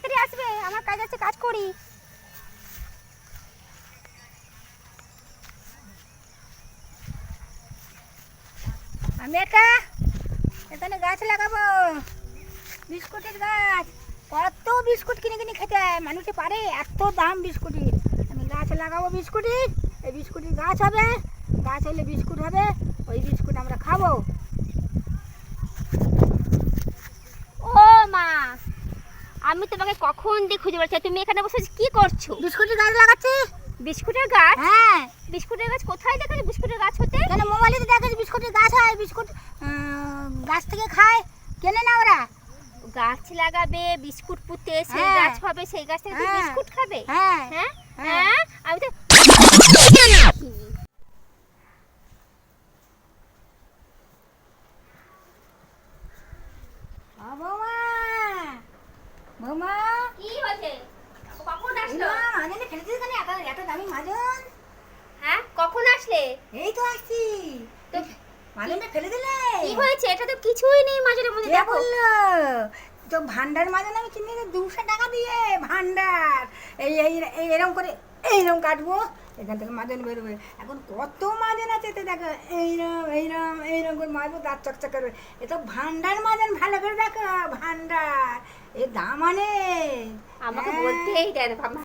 তাড়াতাড়ি আসবে, আমার কাজ আছে, কাজ করি। আমি একটা এখানে গাছ লাগাবো। বিস্কুটের গাছ। কত বিস্কুট কিনে কিনে খেতে হয়, মানুষে পারে, এত দাম বিস্কুটের। আমি গাছ লাগাবো বিস্কুটের, এই বিস্কুটের গাছ হবে, গাছ হলে বিস্কুট হবে, ওই বিস্কুট আমরা খাব। আমি তোমাকে কখন দিয়ে খুঁজে বেড়াচ্ছি? তুমি এখানে বসে কি করছ? বিস্কুটের গাছ লাগাচ্ছি। বিস্কুটের গাছ? হ্যাঁ। বিস্কুটের গাছ কোথায় দেখাচ্ছি? বিস্কুটের গাছ হতে? কেন মোবাইলে তো দেখেছি বিস্কুটের গাছ হয় বিস্কুট গাছ থেকে খায়। কেনে না ওরা? গাছ লাগাবে বিস্কুট পুঁতে সেই হ্যাঁ। গাছ হবে সেই গাছ থেকে হ্যাঁ। বিস্কুট খাবে? হ্যাঁ? হ্যাঁ। হ্যাঁ? আমি তো বৌমা কি হয়েছে? কখন আসলো? মাজনে ফেলে দিস কেন? এত এত দামি মাজন। হ্যাঁ কখন আসলে? এই তো আসছি। তো মাজনটা ফেলে দিলে। কি হয়েছে? এটা তো কিছুই নেই মাঝের মধ্যে দেখো। তো ভান্ডার মাজন আমি কিনে দুশো টাকা দিয়ে ভান্ডার। এই এই এই এরকম করে এইরকম কাটবো। এখান থেকে মাজন বেরোবে। এখন কত মাজন আছে তো দেখো এইরম এইরম এইরকম করে মারবো দাঁত চকচক করবে। এ তো ভান্ডার মাজন ভালো করে দেখো ভান্ডার। এ দাম অনেক আমাকে হ্যাঁ। বলতেই বাবা।